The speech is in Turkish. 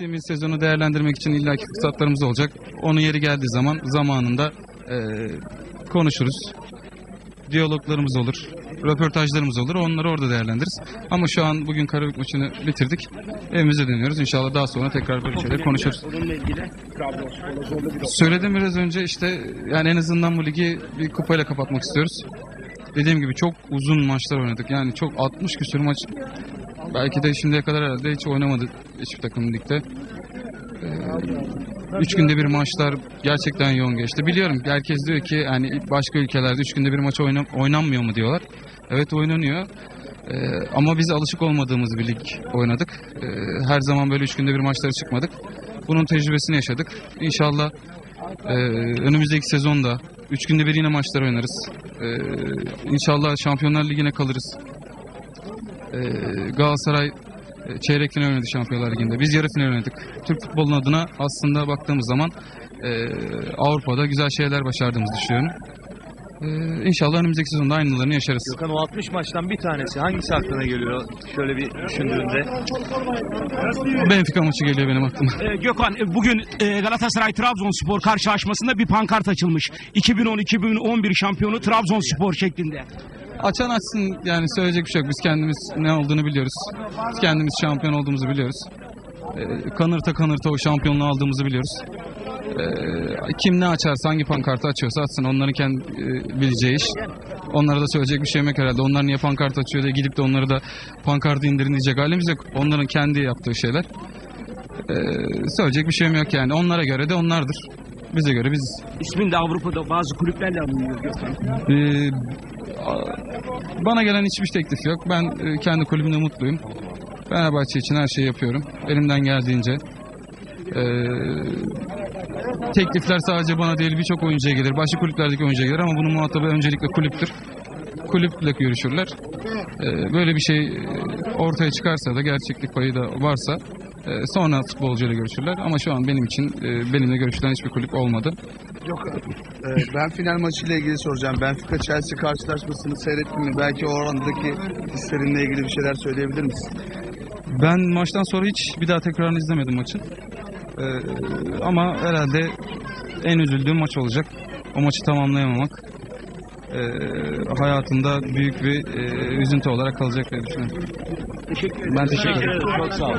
Geçtiğimiz sezonu değerlendirmek için illaki fırsatlarımız olacak. Onun yeri geldiği zaman zamanında e, konuşuruz. Diyaloglarımız olur, röportajlarımız olur. Onları orada değerlendiririz. Ama şu an bugün Karabük maçını bitirdik. Evimize dönüyoruz. İnşallah daha sonra tekrar böyle şeyler konuşuruz. Söyledim biraz önce işte yani en azından bu ligi bir kupayla kapatmak istiyoruz. Dediğim gibi çok uzun maçlar oynadık. Yani çok 60 küsur maç belki de şimdiye kadar herhalde hiç oynamadı hiçbir takım ligde. Ee, üç günde bir maçlar gerçekten yoğun geçti. Biliyorum herkes diyor ki yani başka ülkelerde üç günde bir maç oyna- oynanmıyor mu diyorlar. Evet oynanıyor. Ee, ama biz alışık olmadığımız bir lig oynadık. Ee, her zaman böyle üç günde bir maçlara çıkmadık. Bunun tecrübesini yaşadık. İnşallah ee, önümüzdeki sezonda 3 günde bir yine maçlar oynarız. Ee, inşallah Şampiyonlar Ligi'ne kalırız. Ee, Galatasaray e, çeyrek final oynadı Şampiyonlar Ligi'nde. Biz yarı final oynadık. Türk futbolunun adına aslında baktığımız zaman e, Avrupa'da güzel şeyler başardığımızı düşünüyorum. Ee, inşallah önümüzdeki sezonda aynılarını yaşarız. Gökhan o 60 maçtan bir tanesi hangisi aklına geliyor şöyle bir düşündüğünde? Benfica maçı geliyor benim aklıma. Ee, Gökhan e, bugün e, Galatasaray Trabzonspor karşılaşmasında bir pankart açılmış. 2010-2011 şampiyonu Trabzonspor şeklinde. Açan açsın yani söyleyecek bir şey yok. Biz kendimiz ne olduğunu biliyoruz. Biz kendimiz şampiyon olduğumuzu biliyoruz. Ee, kanırta kanırta o şampiyonluğu aldığımızı biliyoruz. Ee, kim ne açarsa hangi pankartı açıyorsa atsın onların kendi e, bileceği iş. Onlara da söyleyecek bir şeyim yok herhalde. Onlar niye pankart açıyor diye gidip de onları da pankartı indirin diyecek halimiz yok. Onların kendi yaptığı şeyler. Ee, söyleyecek bir şeyim yok yani. Onlara göre de onlardır. Bize göre biziz. İsmin de Avrupa'da bazı kulüplerle anılıyor Gökhan. Ee, bana gelen hiçbir teklif yok. Ben e, kendi kulübümde mutluyum. Fenerbahçe için her şeyi yapıyorum. Elimden geldiğince. Ee, teklifler sadece bana değil birçok oyuncuya gelir. Başka kulüplerdeki oyuncuya gelir ama bunun muhatabı öncelikle kulüptür. Kulüple görüşürler. Ee, böyle bir şey e, ortaya çıkarsa da gerçeklik payı da varsa e, sonra futbolcuyla görüşürler. Ama şu an benim için benimle görüşülen hiçbir kulüp olmadı. Yok. Ee, ben final maçıyla ilgili soracağım. Benfica Chelsea karşılaşmasını seyrettin mi? Belki o orandaki hislerinle ilgili bir şeyler söyleyebilir misin? Ben maçtan sonra hiç bir daha tekrarını izlemedim maçın. Ee, ama herhalde en üzüldüğüm maç olacak. O maçı tamamlayamamak ee, hayatımda büyük bir e, üzüntü olarak kalacak diye düşünüyorum. Teşekkür ederim. Ben teşekkür ederim. Çok sağ ol.